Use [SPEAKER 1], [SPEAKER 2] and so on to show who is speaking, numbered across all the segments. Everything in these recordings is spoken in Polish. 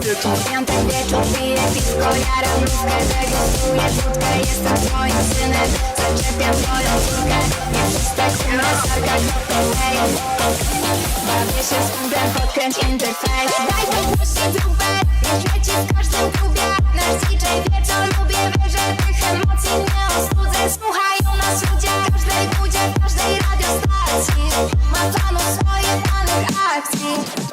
[SPEAKER 1] wieczór
[SPEAKER 2] Piątek wieczór piję piwko, jaram lówkę Degustuję wódkę, jestem twoim synem Zaczepiam twoją córkę Nie przestań na sarkach hej Bawię się z kumplem, podkręć interfejs Daj to głośniej trubę, niech leci w każdym klubie Nasz DJ wie co lubię, że tych emocji nie ostudzę Słuchają nas ludzie w każdej budzie, w każdej radiostacji Mam fanów swoich danych akcji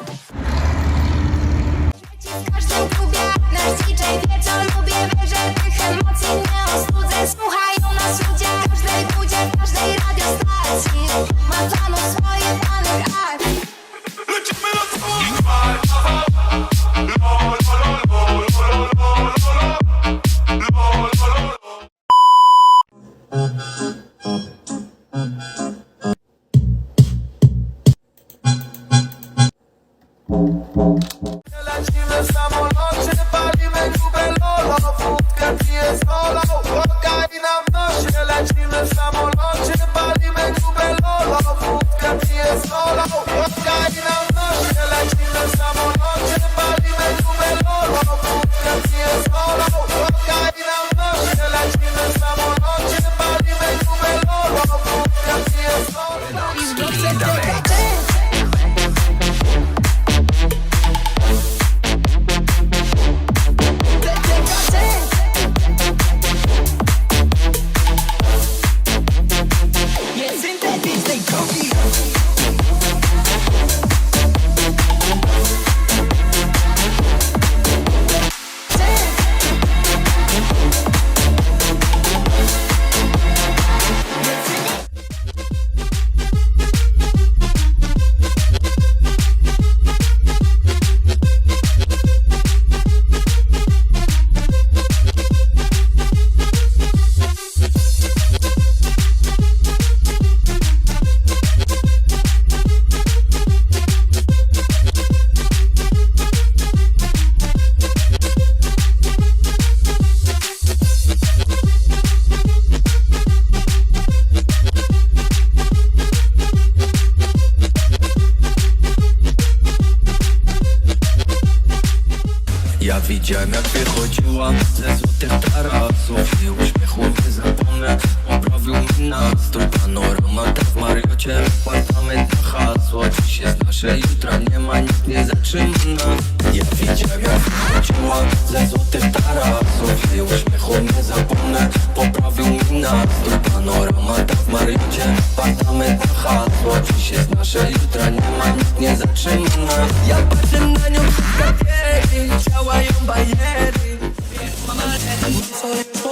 [SPEAKER 3] Lecimy w samolocie, palimy kubę lolo Wódkę piję solo, kokaina w nosie Lecimy w samolocie, palimy kubę lolo Wódkę piję solo, kokaina w nosie Lecimy w samolocie,
[SPEAKER 4] Ja widziałem jak wychodziła ze złotych tarasów. I uśmiechu nie zapomnę, poprawił mi nastrój. Panorama w Mariocie, apartament na hasło. Dziś jest nasze, jutra nie ma, nikt nie zatrzyma nas Ja widziałem jak wychodziła ze złotych tarasów. I uśmiechu nie zapomnę, poprawił mi nastrój. Panorama w Mariocie, apartament na hasło. Dziś jest nasze, jutra nie ma, nikt nie zatrzyma Ja patrzę na nią przez kartiery, działają bariery Mama, co jest